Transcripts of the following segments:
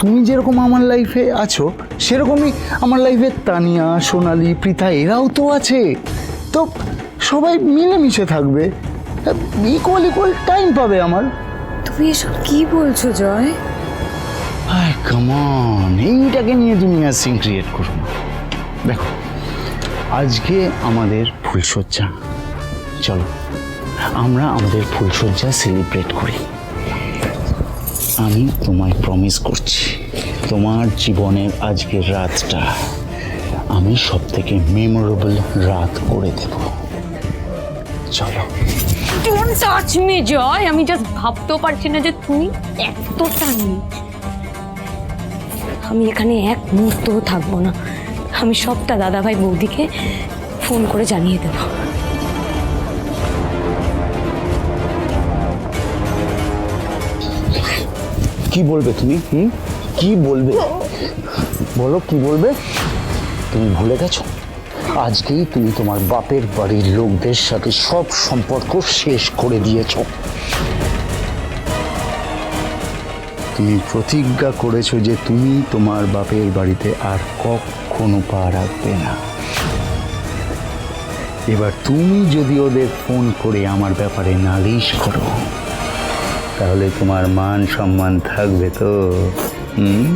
তুমি যেরকম আমার লাইফে আছো সেরকমই আমার লাইফে তানিয়া সোনালি প্রীতা এরাও তো আছে। তো সবাই মিলেমিশে থাকবে। ইকুয়াল ইকুয়াল টাইম পাবে আমার। তুমি এসব কি বলছো জয়? আয় কামন এইটাকে নিয়ে তুমি আর সিন ক্রিয়েট করো দেখো আজকে আমাদের ফুলসজ্জা চলো আমরা আমাদের ফুলসজ্জা সেলিব্রেট করি। আমি তোমায় প্রমিস করছি, তোমার জীবনের আজকের রাতটা আমি সব থেকে মেমোরেবল রাত করে দেব। চলো। ডোন্ট টাচ মি জয় আমি জাস্ট ভাবতেও পারছি না যে তুমি এতটা নিচ। আমি এখানে এক মুহূর্তও থাকব না। আমি সবটা দাদাভাই বৌদিকে ফোন করে জানিয়ে দেবো। কি বলবে তুমি? হুম? কি বলবে? বলো, কি বলবে? তুমি ভুলে গেছো? আজকেই তুমি তোমার বাপের বাড়ির লোকদের সাথে সব সম্পর্ক শেষ করে দিয়েছ। তুমি প্রতিজ্ঞা করেছ যে তুমি তোমার বাপের বাড়িতে আর কখনো পা রাখবে না। এবার তুমি যদি ওদের ফোন করে আমার ব্যাপারে নালিশ করো। তাহলে তোমার মান সম্মান থাকবে তো হুম.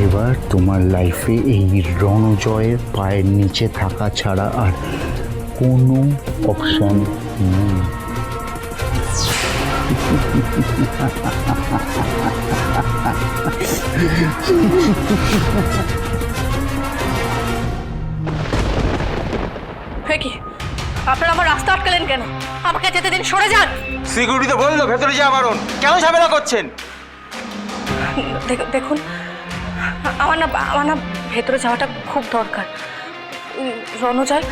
এবার তোমার লাইফে এই রণজয়ের পায়ের নিচে থাকা ছাড়া আর কোনো অপশন নেই। কি? আপনারা আমার রাস্তা আটকালেন কেন? আমাকে যেতে দিন সরে যান! সিকিউরিটি তো বলল ভেতরে যাওয়া বারণ। কেন ঝামেলা করছেন? দেখ- দেখুন আমার না আমার না ভেতরে যাওয়াটা খুব দরকার। রণজয়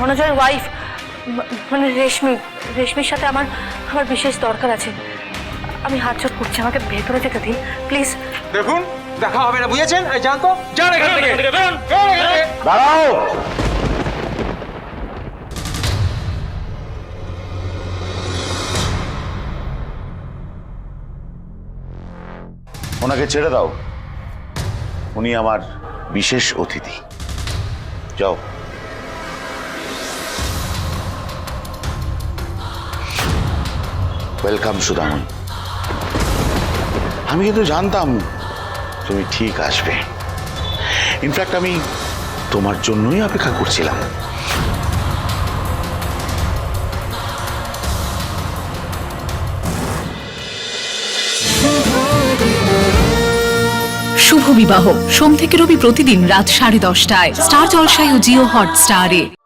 রণজয়ের ওয়াইফ মানে রেশমি রেশমির সাথে আমার আমার বিশেষ দরকার আছে। আমি হাত জোট করছি আমাকে ভেতরে যেতে দিন প্লিজ দেখুন দেখা হবে না বুঝেছেন? এই যান তো। যান এখান থেকে। দাঁড়াও। ওনাকে ছেড়ে দাও। উনি আমার বিশেষ অতিথি। যাও। ওয়েলকাম সুদামন আমি কিন্তু জানতাম তুমি ঠিক আসবে। ইনফ্যাক্ট আমি তোমার জন্যই অপেক্ষা করছিলাম। শুভ বিবাহ। সোম থেকে রবি প্রতিদিন রাত সাড়ে দশটায়। স্টার জলসায় ও জিও হটস্টারে।